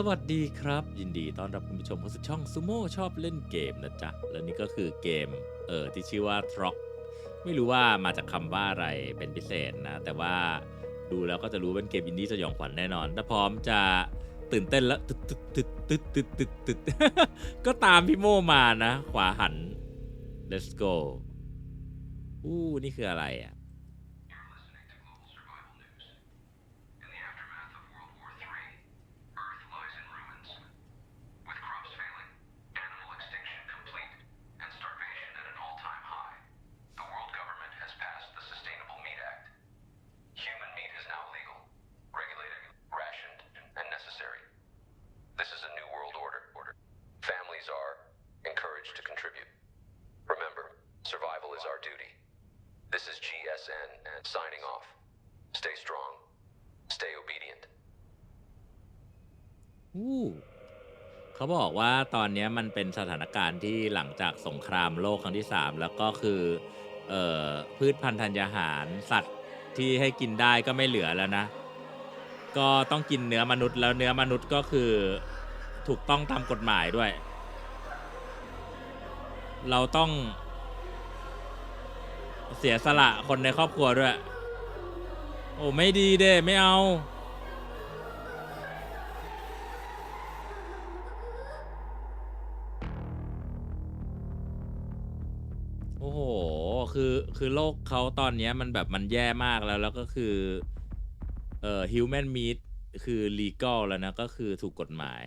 สวัสดีครับ ยินดีต้อนรับคุณผู้ชมเข้าสู่ช่องซูโม่ชอบเล่นเกมนะจ๊ะ และนี่ก็คือเกมเออที่ชื่อว่าทร็อกไม่รู้ว่ามาจากคำว่าอะไรเป็นพิเศษนะ แต่ว่าดูแล้วก็จะรู้เป็นเกมอินดี้สยองขวัญแน่นอน ถ้าพร้อมจะตื่นเต้นแล้วตึ๊ดตึ๊ดตึ๊ดตึ๊ดตึ๊ดตึ๊ดตึ๊ดก็ตามพี่โมมานะ ขวาหัน let's go อู้นี่คืออะไรอะ อู้เขาบอกว่าตอนเนี้ยมันเป็นสถานการณ์ที่หลังจากสงครามโลกครั้งที่3แล้วก็คือเอ่อพืชพันธุ์ธัญญาหารสัตว์ที่ให้กินได้ก็ไม่เหลือแล้วนะ ก็ต้องกินเนื้อมนุษย์แล้วเนื้อมนุษย์ก็คือถูกต้องตามกฎหมายด้วย เราต้อง เสียสละคนในครอบครัวด้วย โอ้ไม่ดีเด้ไม่เอา คือคือโลกเขาตอนเนี้ยมันแบบมันแย่มากแล้ว แล้วก็คือ เอ่อ human meat คือ legal แล้วนะ ก็คือถูกกฎหมาย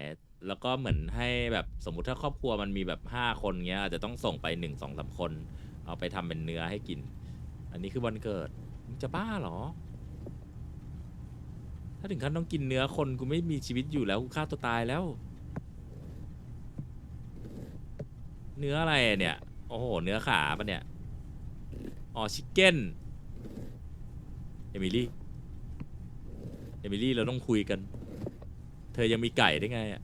แล้วก็เหมือนให้แบบสมมุติถ้าครอบครัวมันมีแบบห้าคนเงี้ยอาจจะต้องส่งไปหนึ่งสองสามคน เอาไปทำเป็นเนื้อให้กิน อันนี้คือวันเกิดมึงจะบ้าเหรอ ถ้าถึงขั้นต้องกินเนื้อคนกูไม่มีชีวิตอยู่แล้วกูฆ่าตัวตายแล้ว เนื้ออะไรอะเนี่ย โอ้โห เนื้อขาปะเนี่ย อ๋อชิคเก้นเอมิลี่เอมิลี่เราต้องคุยกัน เธอยังมีไก่ได้ไงอะ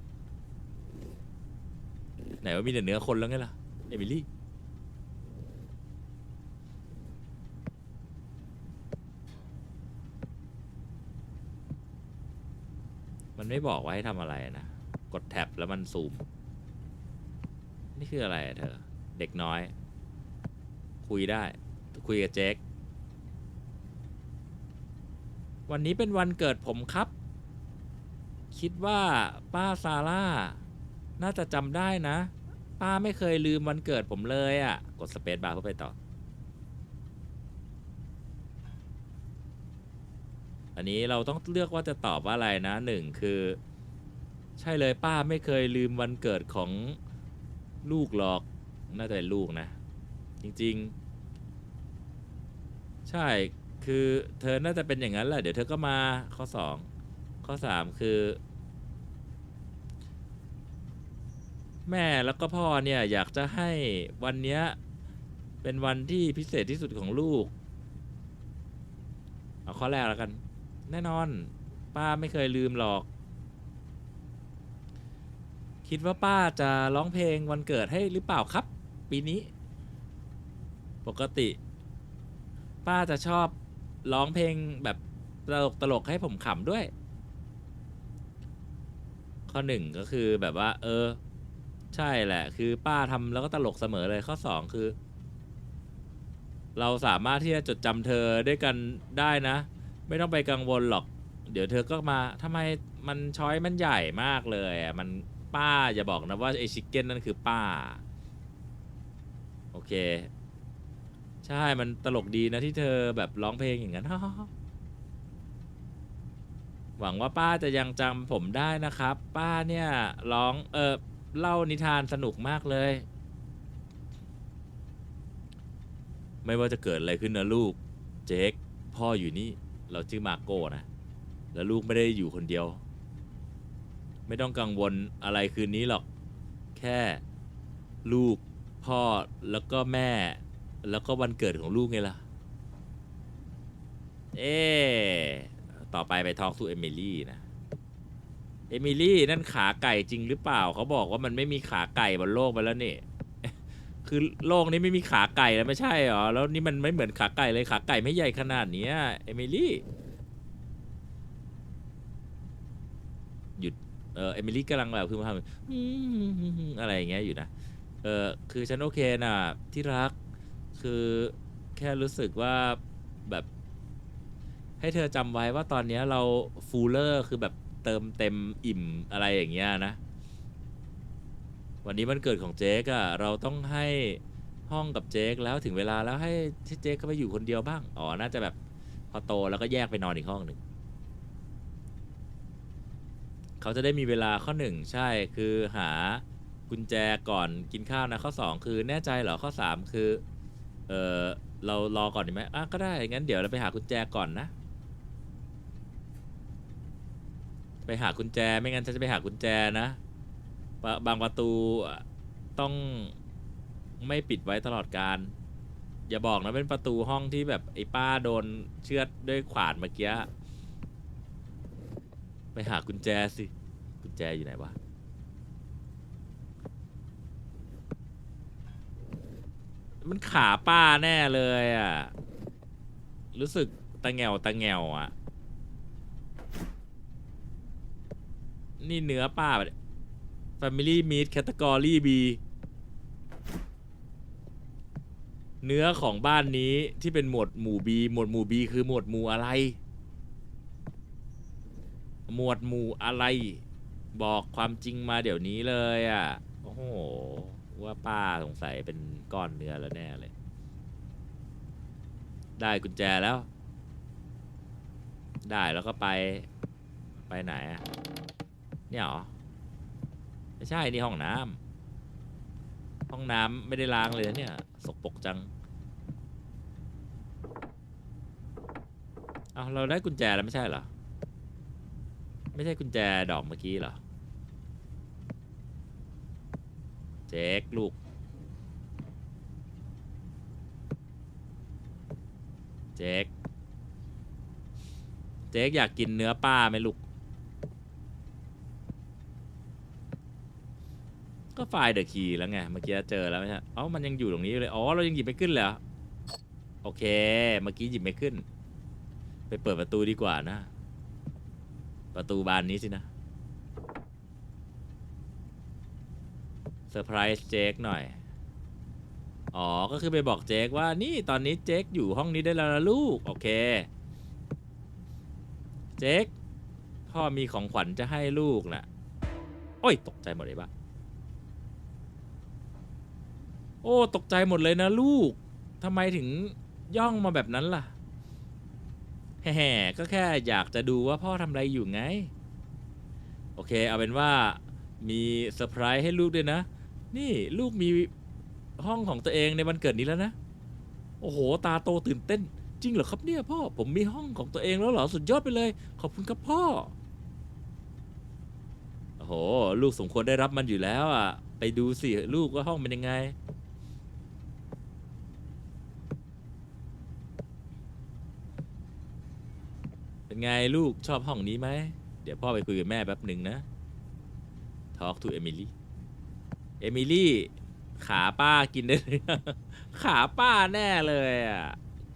ไหนว่ามีแต่เนื้อคนแล้วไงล่ะเอมิลี่มันไม่บอกว่าให้ทำอะไรนะ กดแท็บแล้วมันซูม นี่คืออะไรเธอ เด็กน้อย คุยได้ คุยกับเจ๊กวันนี้เป็นวันเกิดผมครับ คิดว่าป้าซาร่า น่าจะจำได้นะ ป้าไม่เคยลืมวันเกิดผมเลยอะ่ะ กดสเปซบาร์เพื่อไปต่อ อันนี้เราต้องเลือกว่าจะตอบว่าอะไรนะหนึ่งคือ ใช่เลยป้าไม่เคยลืมวันเกิดของลูกหรอก น่าจะเป็นลูกนะ จริง ๆ ช่ คือเธอน่าจะเป็นอย่างนั้นแหละ เดี๋ยวเธอก็มาข้อสอง ข้อสามคือ แม่แล้วก็พ่อเนี่ย อยากจะให้วันเนี้ย เป็นวันที่พิเศษที่สุดของลูก เอาข้อแรกแล้วกัน แน่นอน ป้าไม่เคยลืมหรอก คิดว่าป้าจะร้องเพลงวันเกิดให้หรือเปล่าครับ ปีนี้ ปกติ ป้าจะชอบร้องเพลงแบบตลกตลกๆให้ผมขำด้วย ข้อหนึ่งก็คือแบบว่า เออ ใช่แหละ คือป้าทำแล้วก็ตลกเสมอเลยข้อสองคือ เราสามารถที่จะจดจำเธอด้วยกันได้นะ ไม่ต้องไปกังวลหรอก เดี๋ยวเธอก็มาทำไมมันช้อยมันใหญ่มากเลยอะมันป้าอย่าบอกนะว่าไอชิคเก้นนั่นคือป้า โอเค ใช่ มันตลกดีนะที่เธอแบบร้องเพลงอย่างนั้น หวังว่าป้าจะยังจำผมได้นะครับ ป้าเนี่ยร้องเออเล่านิทานสนุกมากเลย ไม่ว่าจะเกิดอะไรขึ้นนะลูก เจคพ่ออยู่นี่ เราชื่อมาโก้นะ แล้วลูกไม่ได้อยู่คนเดียว ไม่ต้องกังวลอะไรคืนนี้หรอก แค่ลูกพ่อแล้วก็แม่ แล้วก็วันเกิดของลูกไงล่ะ เอ๊ะต่อไปไปทอกทูเอมิลี่นะ เอมิลี่นั่นขาไก่จริงหรือเปล่า เขาบอกว่ามันไม่มีขาไก่บนโลกไปแล้วนี่ คือโลกนี้ไม่มีขาไก่แล้วไม่ใช่หรอ แล้วนี่มันไม่เหมือนขาไก่เลยขาไก่ไม่ใหญ่ขนาดนี้เอมิลี่ หยุด เออเอมิลี่กำลังแบบคือมาทำอืมอะไรอย่างเงี้ยอยู่นะ เออคือฉันโอเคนะที่รัก คือแค่รู้สึกว่าแบบ ให้เธอจำไว้ว่าตอนเนี้ยเราฟูลเลอร์คือแบบเติมเต็มอิ่มอะไรอย่างเงี้ยนะ วันนี้มันเกิดของเจคอะเราต้องให้ห้องกับเจคแล้วถึงเวลาแล้วให้ที่เจคก็ไปอยู่คนเดียวบ้าง อ๋อ น่าจะแบบพอโตแล้วก็แยกไปนอนอีกห้องหนึ่ง เขาจะได้มีเวลาข้อหนึ่งใช่คือหากุญแจก่อนกินข้าวนะ ข้อสองคือแน่ใจเหรอข้อสามคือ เออเรารอก่อนดีไหมอะก็ได้ งั้นเดี๋ยวเราไปหากุญแจก่อนนะ ไปหากุญแจ ไม่งั้นฉันจะไปหากุญแจนะบะบางประตูอะต้องไม่ปิดไว้ตลอดการ อย่าบอกนะเป็นประตูห้องที่แบบไอ้ป้าโดนเชือดด้วยขวานเมื่อกี้ ไปหากุญแจสิ กุญแจอยู่ไหนวะ มันขาป้าแน่เลยอะ รู้สึกตะแงวตะแงวอะ นี่เนื้อป้าปะเนี่ย Family Meat Category B เนื้อของบ้านนี้ที่เป็นหมวดหมู่ B หมวดหมู่ B คือหมวดหมู่อะไร หมวดหมู่อะไร บอกความจริงมาเดี๋ยวนี้เลยอะ โอ้โห ว่าป้าสงสัยเป็นก้อนเนื้อแล้วแน่เลย ได้กุญแจแล้ว ได้แล้วก็ไปไปไหนอะเนี่ยเหรอ ไม่ใช่นี่ห้องน้ำห้องน้ำไม่ได้ล้างเลยนะเนี่ย สกปรกจังเอาเราได้กุญแจแล้วไม่ใช่เหรอ ไม่ใช่กุญแจดอกเมื่อกี้เหรอ เจ๊กลูกเจ๊กเจ๊กอยากกินเนื้อป้าไหมลูก ก็ไฟล์เดอะคีแล้วไง เมื่อกี้เจอแล้วไม่ใช่เอ้ามันยังอยู่ตรงนี้อยู่เลย อ๋อ เรายังหยิบไม่ขึ้นเลยเหรอ โอเค เมื่อกี้หยิบไม่ขึ้น ไปเปิดประตูดีกว่านะ ประตูบานนี้สินะ ซอร์ไพรส์เจคหน่อย อ๋อ ก็คือไปบอกเจคว่านี่ตอนนี้เจคอยู่ห้องนี้ได้แล้วนะลูก โอเค เจคพ่อมีของขวัญจะให้ลูกนะโอ้ย ตกใจหมดเลยปะโอ้ ตกใจหมดเลยนะลูกทำไมถึงย่องมาแบบนั้นล่ะ แห่ๆก็แค่อยากจะดูว่าพ่อทำอะไรอยู่ไง โอเค เอาเป็นว่ามีเซอร์ไพรส์ให้ลูกด้วยนะ นี่ลูกมีห้องของตัวเองในวันเกิดนี้แล้วนะ โอ้โห ตาโตตื่นเต้น จริงเหรอครับเนี่ยพ่อ ผมมีห้องของตัวเองแล้วเหรอ สุดยอดไปเลย ขอบคุณครับพ่อ โอ้โห ลูกสมควรได้รับมันอยู่แล้วอะ ไปดูสิลูกว่าห้องเป็นยังไง เป็นไงลูกชอบห้องนี้ไหม เดี๋ยวพ่อไปคุยกับแม่แป๊บหนึ่งนะ Talk to Emily เอมิลี่ ขาป้ากินได้เลย ขาป้าแน่เลยอะ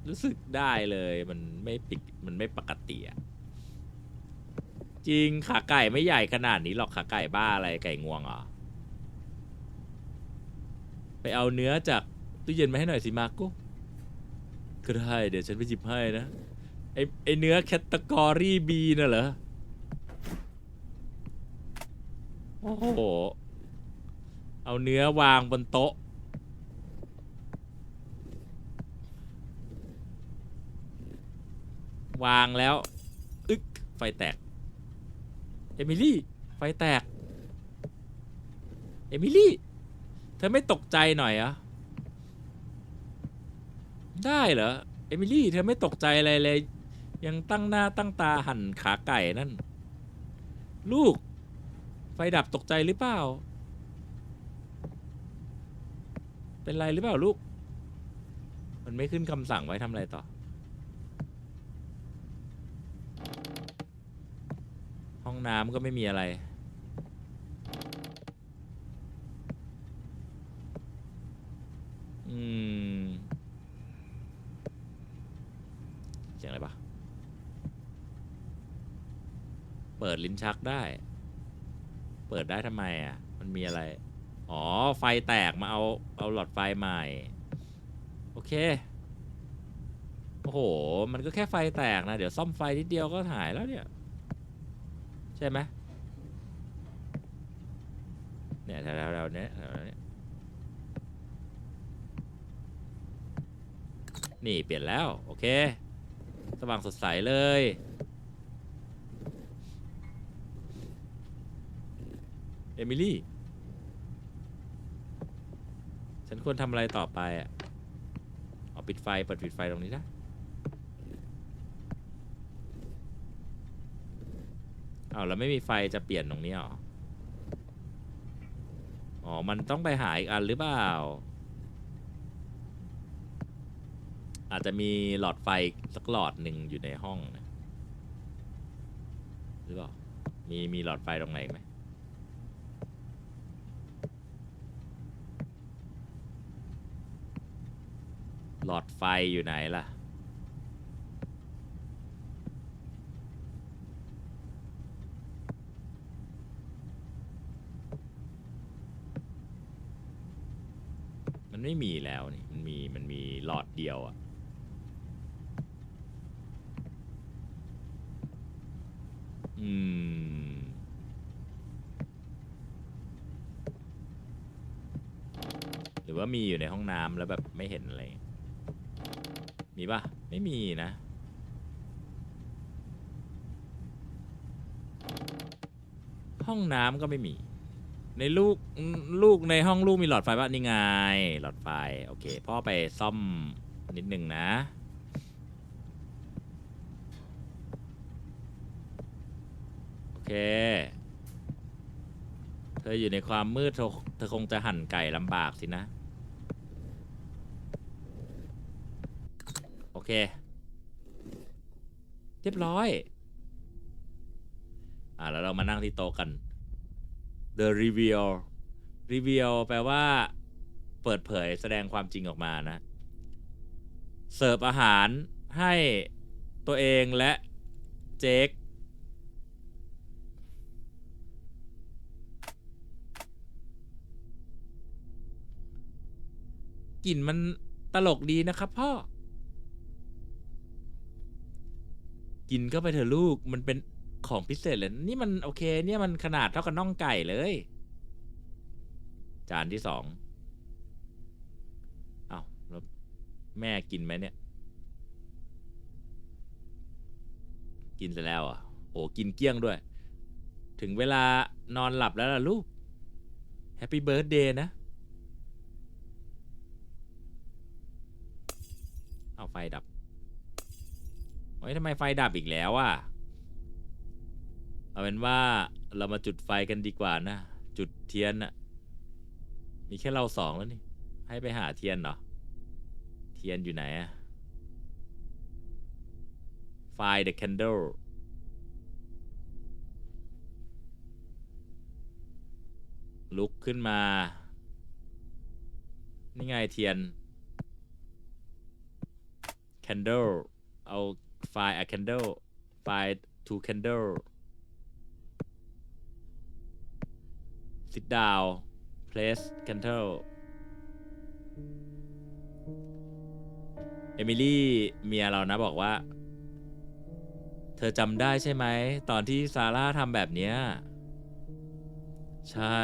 รู้สึกได้เลยมันไม่ปิกมันไม่ปกติอะ จริงขาไก่ไม่ใหญ่ขนาดนี้หรอกขาไก่บ้าอะไรไก่งวงเหรอ ไปเอาเนื้อจากตู้เย็นมาให้หน่อยสิมาร์โก้ก็ได้เดี๋ยวฉันไปหยิบให้นะ ไอไอเนื้อแคตตากรีบีน่ะเหรอ โอ้โห เอาเนื้อวางบนโต๊ะ วางแล้ว อึกไฟแตก เอมิลี่ ไฟแตก เอมิลี่ เธอไม่ตกใจหน่อยเหรอะได้เหรอ เอมิลี่ เธอไม่ตกใจอะไรเลย ยังตั้งหน้าตั้งตาหั่นขาไก่นั่น ลูก ไฟดับตกใจหรือเปล่า เป็นไรหรือเปล่าลูก มันไม่ขึ้นคำสั่งไว้ทำอะไรต่อ ห้องน้ำก็ไม่มีอะไร อืมเสียงอะไรปะเปิดลิ้นชักได้ เปิดได้ทำไมอะ มันมีอะไร อ๋อ ไฟแตกมาเอาเอาหลอดไฟใหม่ โอเค โอ้โห มันก็แค่ไฟแตกนะ เดี๋ยวซ่อมไฟนิดเดียวก็หายแล้วเนี่ย ใช่ไหมเนี่ยแถวๆเนี้ยแถวๆเนี้ยนี่เปลี่ยนแล้ว โอเค สว่างสดใสเลย เอมิลี่ ฉั นควรทำอะไรต่อไปอะเอาปิดไฟเปิดปิดไฟตรงนี้นะเอาแล้วไม่มีไฟจะเปลี่ยนตรงนี้หรออ๋อ มันต้องไปหาอีกอันหรือเปล่า อาจจะมีหลอดไฟสักหลอดหนึ่งอยู่ในห้องนะหรือเปล่า มีมีหลอดไฟตรงไหนไหม หลอดไฟอยู่ไหนล่ะ มันไม่มีแล้วนี่ มันมี มันมีหลอดเดียวอะอืม หรือว่ามีอยู่ในห้องน้ำแล้วแบบไม่เห็นอะไร มีปะไม่มีนะ ห้องน้ำก็ไม่มี ในลูกลูกในห้องลูกมีหลอดไฟป่ะนี่ไง หลอดไฟ โอเค พ่อไปซ่อมนิดหนึ่งนะโอเคเธออยู่ในความมืดเธอเธอคงจะหั่นไก่ลำบากสินะ โอ เค เรียบร้อย อ่าแล้วเรามานั่งที่โต๊ะกัน The Reveal Reveal แปลว่า เปิดเผยแสดงความจริงออกมานะ เสิร์ฟอาหารให้ตัวเองและเจคกลิ่นมันตลกดีนะครับพ่อ กินก็ไปเถอะลูกมันเป็นของพิเศษเลยนี่มันโอเค เนี่ยมันขนาดเท่ากับน่องไก่เลย จานที่สองเอา้าแล้วแม่กินไหมเนี่ย กินเสร็จแล้วอะโอ้กินเกลี้ยงด้วย ถึงเวลานอนหลับแล้วล่ะลูกแฮปปี้เบิร์ a เดย์นะ เอาไฟดับ เฮ้ยทำไมไฟดับอีกแล้วอะ เอาเป็นว่าเรามาจุดไฟกันดีกว่านะ จุดเทียนน่ะมีแค่เราสองแล้วนี่ ให้ไปหาเทียนเหรอ เทียนอยู่ไหนอะ Find the candle ลุกขึ้นมา นี่ไงเทียน candle เอา find a candle find two candle sit down place candle เอมิลี่เมียเรานะบอกว่า เธอจำได้ใช่ไหม ตอนที่ซาร่าทำแบบเนี้ย ใช่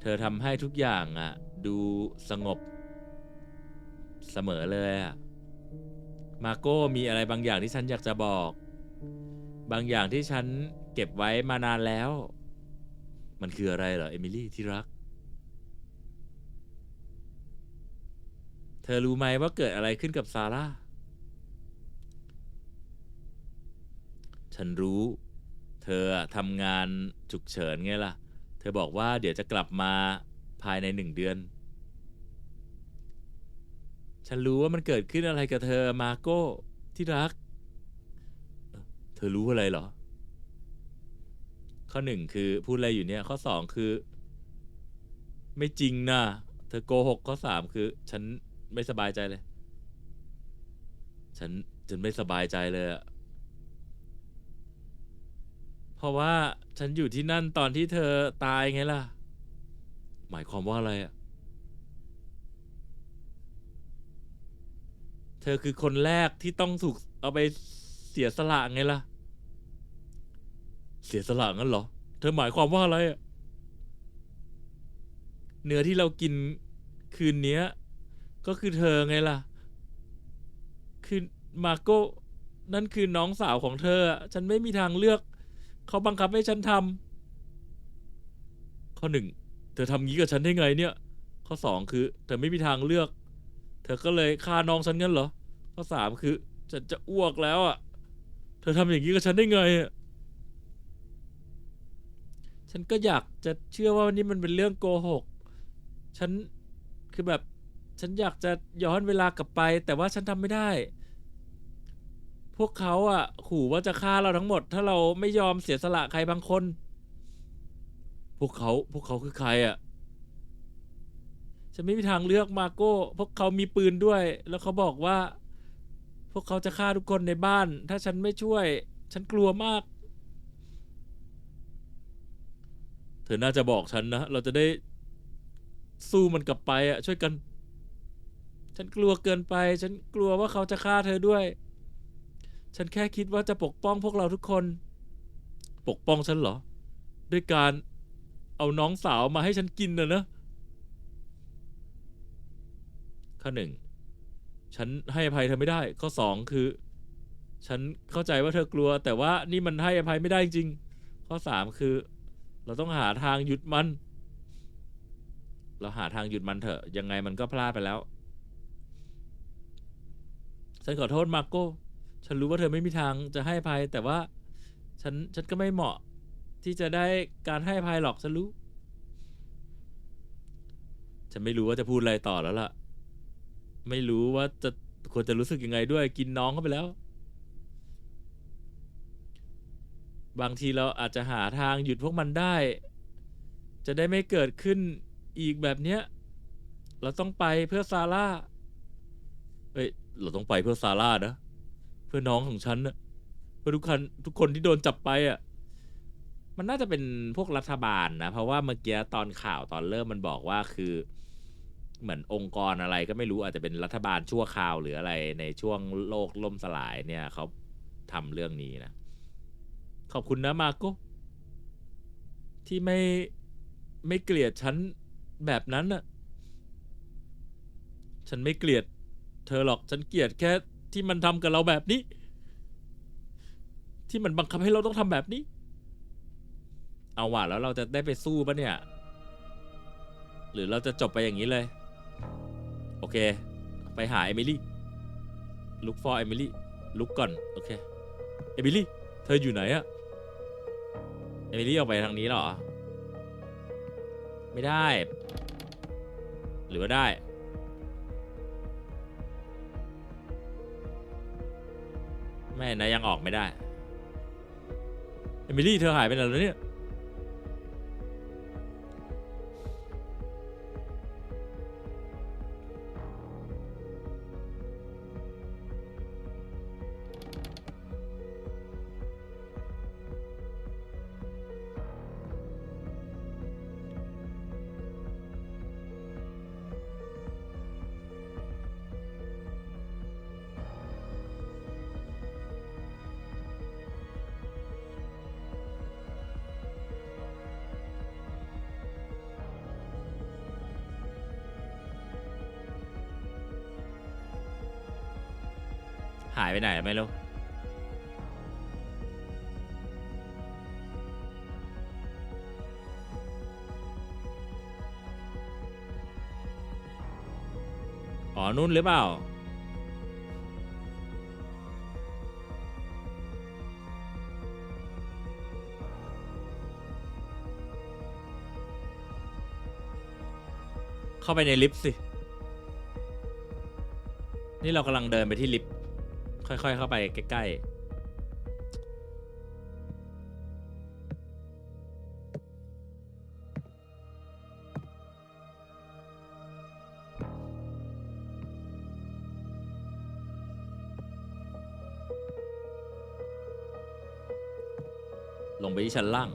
เธอทำให้ทุกอย่างอะ่ะ ดูสงบเสมอเลยอะ มาโก้มีอะไรบางอย่างที่ฉันอยากจะบอก บางอย่างที่ฉันเก็บไว้มานานแล้ว มันคืออะไรเหรอเอมิลี่ที่รัก เธอรู้ไหมว่าเกิดอะไรขึ้นกับซาร่า ฉันรู้ เธอทำงานฉุกเฉินไงล่ะ เธอบอกว่าเดี๋ยวจะกลับมาภายในหนึ่งเดือน ฉันรู้ว่ามันเกิดขึ้นอะไรกับเธอมาโก้ที่รัก เธอรู้อะไรเหรอ ข้อหนึ่งคือพูดอะไรอยู่เนี่ย ข้อสองคือ ไม่จริงนะเธอโกหกข้อสามคือ ฉันไม่สบายใจเลย ฉันฉันไม่สบายใจเลยอะเพราะว่าฉันอยู่ที่นั่นตอนที่เธอตายไงล่ะ หมายความว่าอะไรอะ เธอคือคนแรกที่ต้องถูกเอาไปเสียสละไงล่ะ เสียสละงั้นเหรอ เธอหมายความว่าอะไรอะเนื้อที่เรากินคืนเนี้ย ก็คือเธอไงล่ะ คือมาโก้นั่นคือน้องสาวของเธออะฉันไม่มีทางเลือก เขาบังคับให้ฉันทำข้อหนึ่ง เธอทำงี้กับฉันได้ไงเนี่ย ข้อสองคือ เธอไม่มีทางเลือก อก็เลยฆ่าน้องฉันงั้นเหรอข้อสามคือฉันจะอ้วกแล้วอะ เธอทำอย่างนี้กับฉันได้ไงอะฉันก็อยากจะเชื่อว่านี่มันเป็นเรื่องโกหก ฉันคือแบบ ฉันอยากจะย้อนเวลากลับไป แต่ว่าฉันทำไม่ได้ พวกเขาอะ ขู่ว่าจะฆ่าเราทั้งหมด ถ้าเราไม่ยอมเสียสละใครบางคน พวกเขาพวกเขาคือใครอะ ฉันไม่มีทางเลือกมาโก้ พวกเขามีปืนด้วย แล้วเขาบอกว่า พวกเขาจะฆ่าทุกคนในบ้าน ถ้าฉันไม่ช่วย ฉันกลัวมาก เธอน่าจะบอกฉันนะ เราจะได้สู้มันกลับไปอะช่วยกัน ฉันกลัวเกินไป ฉันกลัวว่าเขาจะฆ่าเธอด้วย ฉันแค่คิดว่าจะปกป้องพวกเราทุกคน ปกป้องฉันเหรอ ด้วยการเอาน้องสาวมาให้ฉันกินนะนะ ข้อหนึ่งฉันให้อภัยเธอไม่ได้ ข้อสองคือ ฉันเข้าใจว่าเธอกลัว แต่ว่านี่มันให้อภัยไม่ได้จริง ข้อสามคือ เราต้องหาทางหยุดมัน เราหาทางหยุดมันเถอะ ยังไงมันก็พลาดไปแล้ว ฉันขอโทษมาโก้ฉันรู้ว่าเธอไม่มีทางจะให้อภัย แต่ว่า ฉันฉันก็ไม่เหมาะ ที่จะได้การให้อภัยหรอกฉันรู้ ฉันไม่รู้ว่าจะพูดอะไรต่อแล้วล่ะ ไม่รู้ว่าจะควรจะรู้สึกยังไงด้วย กินน้องเข้าไปแล้ว บางทีเราอาจจะหาทางหยุดพวกมันได้ จะได้ไม่เกิดขึ้นอีกแบบเนี้ย เราต้องไปเพื่อซาร่าเอ้ยเราต้องไปเพื่อซาร่านะเพื่อน้องของฉันนะเพื่อทุกคนทุกคนที่โดนจับไปอะมันน่าจะเป็นพวกรัฐบาลนะ เพราะว่าเมื่อกี้ตอนข่าวตอนเริ่มมันบอกว่าคือ เหมือนองค์กรอะไรก็ไม่รู้อาจจะเป็นรัฐบาลชั่วคราวหรืออะไรในช่วงโลกล่มสลายเนี่ยเขาทำเรื่องนี้นะ ขอบคุณนะมาโกที่ไม่ไม่เกลียดฉันแบบนั้นน่ะ ฉันไม่เกลียด เธอหรอกฉันเกลียดแค่ที่มันทำกับเราแบบนี้ ที่มันบังคับให้เราต้องทำแบบนี้ เอาว่ะแล้วเราจะได้ไปสู้ปะเนี่ย หรือเราจะจบไปอย่างนี้เลย โอเค ไปหาเอมิลี่ลุกฟอร์เอมิลี่ลุกก่อน โอเค เอมิลี่ เธออยู่ไหนอะเอมิลี่ออกไปทางนี้เหรอ ไม่ได้ หรือว่าได้ ไม่นะยังออกไม่ได้ เอมิลี่ เธอหายไปไหนแล้วเนี่ย หายไปไหนไม่รู้อ๋อนู่นหรือเปล่า เข้าไปในลิฟต์สิ นี่เรากำลังเดินไปที่ลิฟต์ ค่อยๆ เข้าไปใกล้ๆ ลงไปที่ชั้นล่าง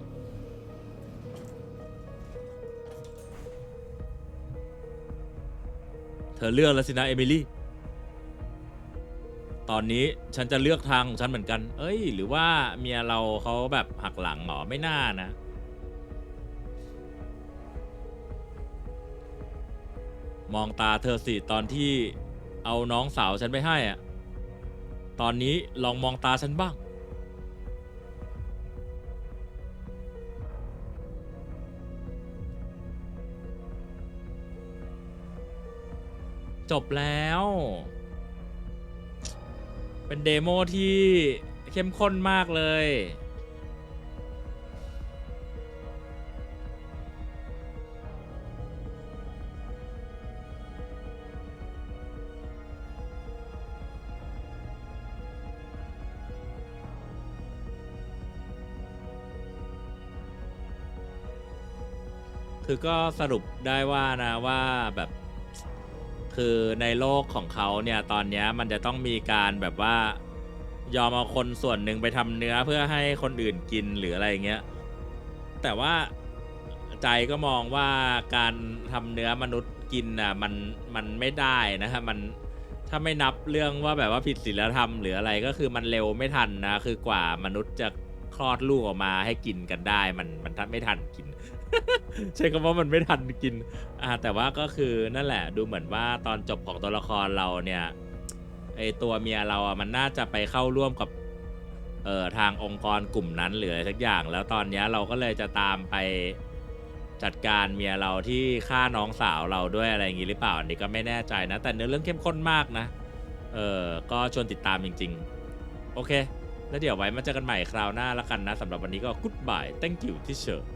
เธอเลือกแล้วสินะเอมิลี่ ตอนนี้ฉันจะเลือกทางของฉันเหมือนกัน เอ้ย หรือว่าเมียเราเขาแบบหักหลังเหรอไม่น่านะ มองตาเธอสิตอนที่เอาน้องสาวฉันไปให้อะตอนนี้ลองมองตาฉันบ้าง จบแล้ว เป็นเดโมที่เข้มข้นมากเลย คือก็สรุปได้ว่านะว่าแบบ คือในโลกของเขาเนี่ยตอนเนี้ยมันจะต้องมีการแบบว่ายอมเอาคนส่วนหนึ่งไปทำเนื้อเพื่อให้คนอื่นกินหรืออะไรเงี้ยแต่ว่าใจก็มองว่าการทำเนื้อมนุษย์กินน่ะมันมันไม่ได้นะฮะมันถ้าไม่นับเรื่องว่าแบบว่าผิดศีลธรรมหรืออะไรก็คือมันเร็วไม่ทันนะคือกว่ามนุษย์จะคลอดลูกออกมาให้กินกันได้ มันมันทันไม่ทันกิน ใช้คำว่ามันไม่ทันกินอ่าแต่ว่าก็คือนั่นแหละดูเหมือนว่าตอนจบของตัวละครเราเนี่ยไอตัวเมียเราอะมันน่าจะไปเข้าร่วมกับเอ่อทางองค์กรกลุ่มนั้นหรืออะไรสักอย่าง แล้วตอนเนี้ยเราก็เลยจะตามไปจัดการเมียเราที่ฆ่าน้องสาวเราด้วยอะไรอย่างงี้หรือเปล่าอันนี้ก็ไม่แน่ใจนะ แต่เนื้อเรื่องเข้มข้นมากนะ เออก็ชวนติดตามจริง ๆ โอเค แล้วเดี๋ยวไว้มาเจอกันใหม่คราวหน้าละกันนะสำหรับวันนี้ก็ goodbye thank you ที่เชอร์